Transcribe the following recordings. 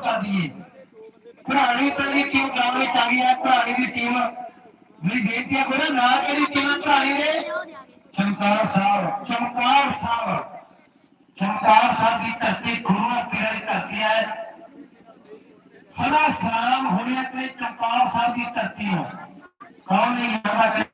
ਕਰ ਦਈਏ। ਭਰਾਣੀ ਪਿੰਡ ਟੀਮ ਗਰਾਊਂਡ ਵਿੱਚ ਆ ਗਈ ਹੈ, ਭਰਾਣੀ ਦੀ ਟੀਮ ਮੇਰੀ ਬੇਨਤੀ ਹੈ ਕੋਈ ਨਾ ਕਿਹੜੀ ਟੀਮ ਭਰਾਣੀ ਦੇ ਚਮਕਾਰ ਸਾਹਿਬ ਚਮਕਾਰ ਸਾਹਿਬ ਚਮਕਾਰ ਸਾਹਿਬ ਦੀ ਧਰਤੀ ਗੁਰੂਆਂ ਪੀਰਾਂ ਦੀ ਧਰਤੀ ਹੈ। ਸਦਾ ਸਲਾਮ ਹੋਣੇ ਤੇ ਚਮਕਾਰ ਸਾਹਿਬ ਦੀ ਧਰਤੀ ਨੂੰ। ਕੌਣ ਨਹੀਂ ਜਾਣਦਾ ਕਿ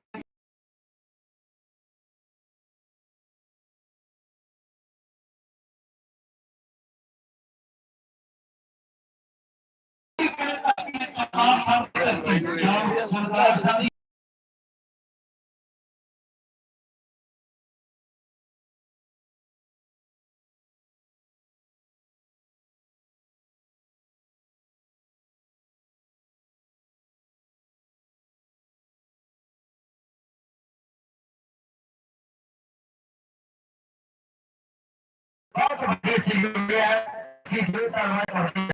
बहुत बड़ी सी है सीधे तलवार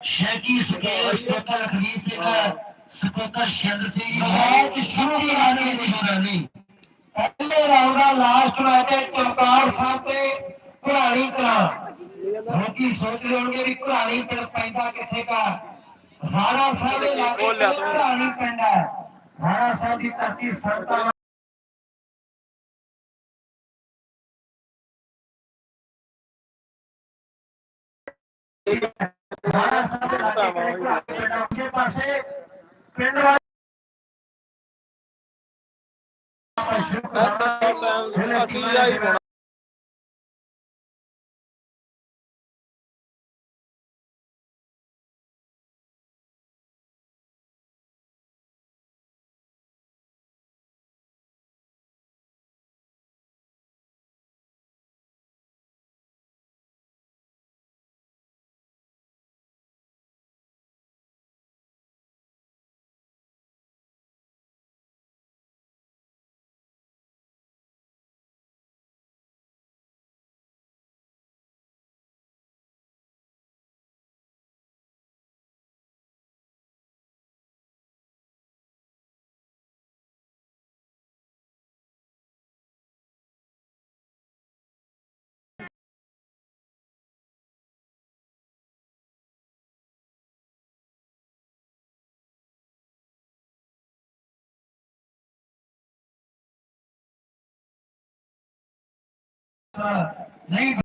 शैकी सुकेश पता खमीर से का सुपोता शेंद्र से मैच तो शुरू कराने नहीं हो रहा नहीं। पहले राउंड का लास्ट मैच है चमकार साहब ते कुरानी कला लोकी सोच रहे होंगे भी कुरानी पर पैदा किथे का? राणा साहब ने लाके कुरानी पैंदा। है राणा साहब की धरती संता Yeah. आपके पास पिंड वाले நைட்